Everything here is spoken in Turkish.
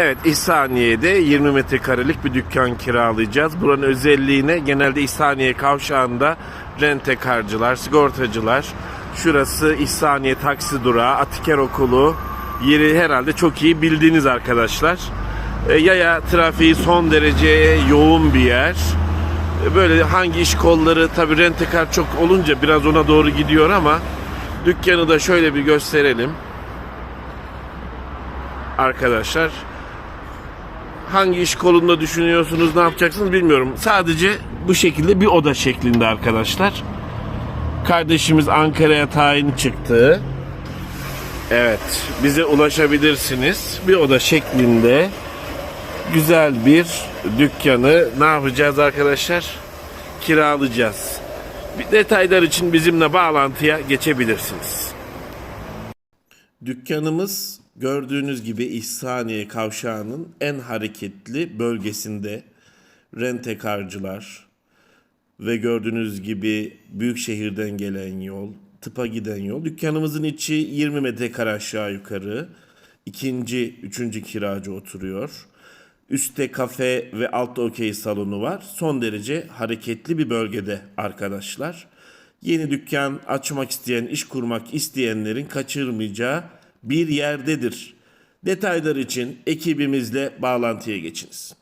Evet İhsaniye'de 20 metrekarelik bir dükkan kiralayacağız. Buranın özelliğine genelde İhsaniye kavşağında rentekarcılar, sigortacılar. Şurası İhsaniye taksi durağı, Atiker okulu. Yeri herhalde çok iyi bildiğiniz arkadaşlar. E, yaya trafiği son derece yoğun bir yer. E, Böyle hangi iş kolları tabi rentekar çok olunca biraz ona doğru gidiyor ama dükkanı da şöyle bir gösterelim. Arkadaşlar hangi iş kolunda düşünüyorsunuz, ne yapacaksınız bilmiyorum. Sadece bu şekilde bir oda şeklinde arkadaşlar. Kardeşimiz Ankara'ya tayin çıktı. Evet, bize ulaşabilirsiniz. Bir oda şeklinde güzel bir dükkanı ne yapacağız arkadaşlar? Kiralayacağız. Detaylar için bizimle bağlantıya geçebilirsiniz. Dükkanımız gördüğünüz gibi İhsaniye kavşağının en hareketli bölgesinde rentekarcılar ve gördüğünüz gibi büyük şehirden gelen yol, tıpa giden yol. Dükkanımızın içi 20 metrekare aşağı yukarı. İkinci, üçüncü kiracı oturuyor. Üstte kafe ve altta okey salonu var. Son derece hareketli bir bölgede arkadaşlar. Yeni dükkan açmak isteyen, iş kurmak isteyenlerin kaçırmayacağı bir yerdedir. Detaylar için ekibimizle bağlantıya geçiniz.